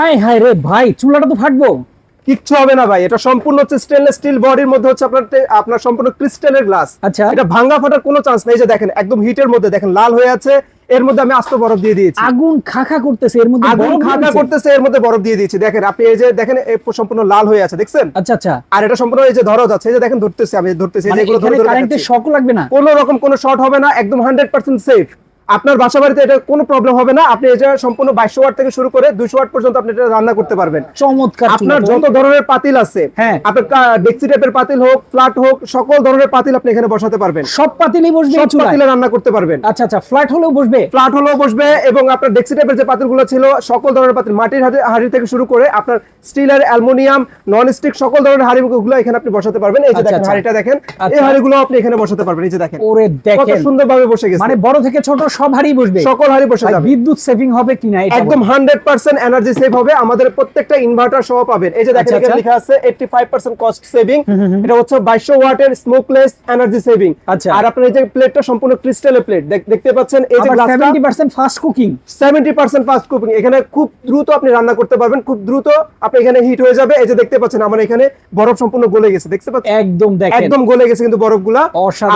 আয় হায় রে ভাই চুলাটা তো ফাটবো। কিচ্ছু হবে না ভাই এটা সম্পূর্ণ হচ্ছে স্টেনলেস স্টিল বডির মধ্যে হচ্ছে আপনার আপনার সম্পূর্ণ ক্রিস্টালের গ্লাস আচ্ছা। এটা ভাঙ্গা ফাটার কোনো চান্স নেই যে দেখেন একদম হিটের মধ্যে দেখেন লাল হয়ে আছে এর মধ্যে আমি আস্ত বরফ দিয়ে দিয়েছি। আগুন খাখা করতেছে এর মধ্যে আগুন ঢুকছে। করতেছে এর মধ্যে বরফ দিয়ে দিয়েছি। দেখেন আপনি এই যে দেখেন সম্পূর্ণ লাল হয়ে আছে দেখছেন? আচ্ছা আচ্ছা। আর এটা সম্পূর্ণ এই যে ধরা যাচ্ছে এই যে দেখেন ধরতেছি আমি ধরতেছি এই যে মানে এগুলো ধরে ধরে কারেন্টের শক লাগবে না? কোনো রকম কোনো শর্ট হবে না একদম হান্ড্রেড পার্সেন্ট সেফ আপনার বাসা বাড়িতে এটা কোনো প্রবলেম হবে না। আপনি এটা সম্পূর্ণ বাইশশো ওয়াট থেকে শুরু করে দুশো ওয়াট পর্যন্ত আপনি এটা রান্না করতে পারবেন। চমৎকার আপনার। যত ধরনের পাতিল আছে হ্যাঁ। আপনার ডেক্সি টাইপের পাতিল হোক ফ্ল্যাট হোক সকল ধরনের পাতিল আপনি এখানে বসাতে পারবেন। সব পাতিলই বসবে সব পাতিলে রান্না করতে পারবেন। আচ্ছা আচ্ছা ফ্ল্যাট হলেও বসবে? ফ্ল্যাট হলেও বসবে এবং আপনার ডেক্সি টাইপের যে পাতিলগুলো ছিল সকল ধরনের পাতিল মাটির হাড়ি হাড়ি থেকে শুরু করে আপনার স্টিলের অ্যালুমিনিয়াম নন স্টিক সকল ধরনের হাড়িগুলো এখানে আপনি বসাতে পারবেন। এই যে আচ্ছা, দেখেন আচ্ছা। হাড়িটা দেখেন এই আচ্ছা। হাড়িগুলো আপনি এখানে বসাতে পারবেন। এই যে দেখেন। ওরে দেখেন। কত সুন্দরভাবে বসে গেছে। মানে বড় থেকে ছোট সব বসবে। সকল বসে যাবে। বিদ্যুৎ সেভিং হবে কিনা একদম হান্ড্রেড পার্সেন্ট এনার্জি সেভ হবে আমাদের প্রত্যেকটা ইনভার্টার সহ পাবেন। এই যে দেখেন আচ্ছা, এখানে আচ্ছা। লেখা আছে eighty five percent cost saving এটা হচ্ছে বাইশশো ওয়াটের স্মোকলেস এনার্জি সেভিং আচ্ছা। আর আপনার এই যে প্লেটটা সম্পূর্ণ ক্রিস্টালের প্লেট দেখতে পাচ্ছেন এই যে গ্লাসটা 70% fast cooking seventy percent fast cooking এখানে খুব দ্রুত আপনি রান্না করতে পারবেন খুব দ্রুত আপনি এখানে হিট হয়ে যাবে। এই যে দেখতে পাচ্ছেন আমার এখানে বরফ সম্পূর্ণ গলে গেছে দেখতে পাচ্ছেন? একদম দেখেন। একদম গলে গেছে কিন্তু বরফগুলা।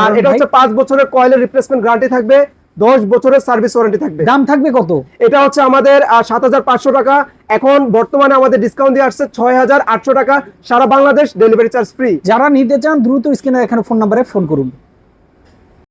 আর এটা হচ্ছে পাঁচ বছরের কয়েলের রিপ্লেসমেন্ট গ্যারান্টি থাকবে। দশ বছরের সার্ভিস ওয়ারেন্টি থাকবে। দাম থাকবে কত? এটা হচ্ছে আমাদের সাত হাজার পাঁচশো টাকা। এখন বর্তমানে আমাদের ডিসকাউন্ট দিয়ে আসছে ছয় হাজার আটশো টাকা। সারা বাংলাদেশ ডেলিভারি চার্জ ফ্রি যারা নিতে চান দ্রুত স্ক্রিনে এখানে ফোন নাম্বারে ফোন করুন।